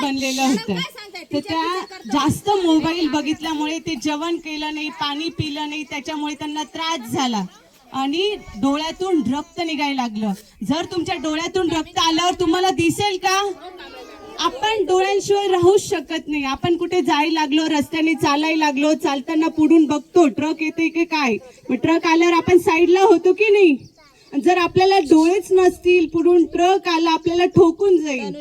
बनलेलं होतं तर त्या जास्त मोबाईल बघितल्यामुळे ते जेवण केलं नाही पाणी पिलं नाही त्याच्यामुळे त्यांना त्रास झाला. आणि डोळ्यातून रक्त निघायला लागलं. जर तुमच्या डोळ्यातून रक्त आल्यावर तुम्हाला दिसेल का? आपण डोळ्यांशिवाय राहूच शकत नाही. आपण कुठे जायला लागलो रस्त्याने चालायला लागलो चालताना पुढून बघतो ट्रक येते की काय? मग ट्रक आल्यावर आपण साईडला होतो की नाही? आणि जर आपल्याला डोळेच नसतील पुढून ट्रक आला आपल्याला ठोकून जाईल.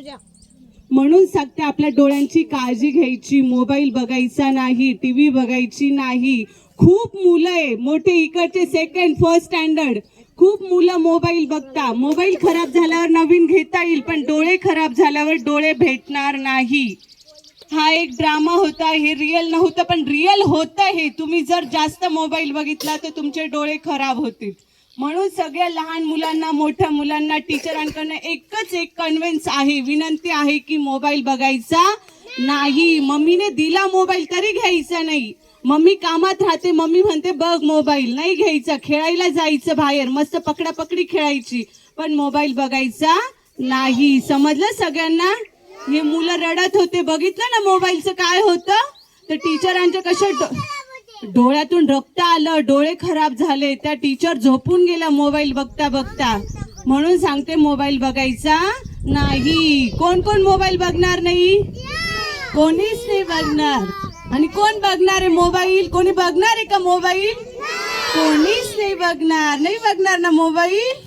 म्हणून सांगते आपल्या डोळ्यांची काळजी घ्यायची. मोबाईल बघायचा नाही टी व्ही बघायची नाही. खूप मुलं आहे मोठे इकडचे सेकंड फर्स्ट स्टँडर्ड खूप मुलं मोबाईल बघता. मोबाईल खराब झाल्यावर नवीन घेता येईल पण डोळे खराब झाल्यावर डोळे भेटणार नाही. हा एक ड्रामा होता हे रिअल नव्हतं पण रिअल होतं हे. तुम्ही जर जास्त मोबाईल बघितला तर तुमचे डोळे खराब होतील. म्हणून सगळ्या लहान मुलांना मोठ्या मुलांना टीचरांकडनं एकच एक कन्व्हिन्स आहे विनंती आहे की मोबाईल बघायचा नाही. मम्मीने दिला मोबाईल तरी घ्यायचा नाही. मम्मी कामात राहते मम्मी म्हणते बघ मोबाईल नाही घ्यायचा. खेळायला जायचं बाहेर मस्त पकडापकडी खेळायची. पण मोबाईल बघायचा नाही. समजलं सगळ्यांना? हे मुलं रडत होते. बघितलं ना मोबाईलचं काय होतं? तर टीचरांच्या कशा डोळ्यातून रक्त आलं डोळे खराब झाले त्या टीचर झोपून गेल्या मोबाईल बघता बघता. म्हणून सांगते मोबाईल बघायचा नाही. कोण कोण मोबाईल बघणार नाही? कोणीच नाही बघणार. आणि कोण बघणार आहे मोबाईल कोणी बघणार आहे का मोबाईल कोणीच नाही बघणार. नाही बघणार ना मोबाईल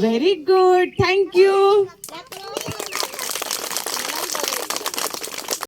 व्हेरी गुड थँक्यू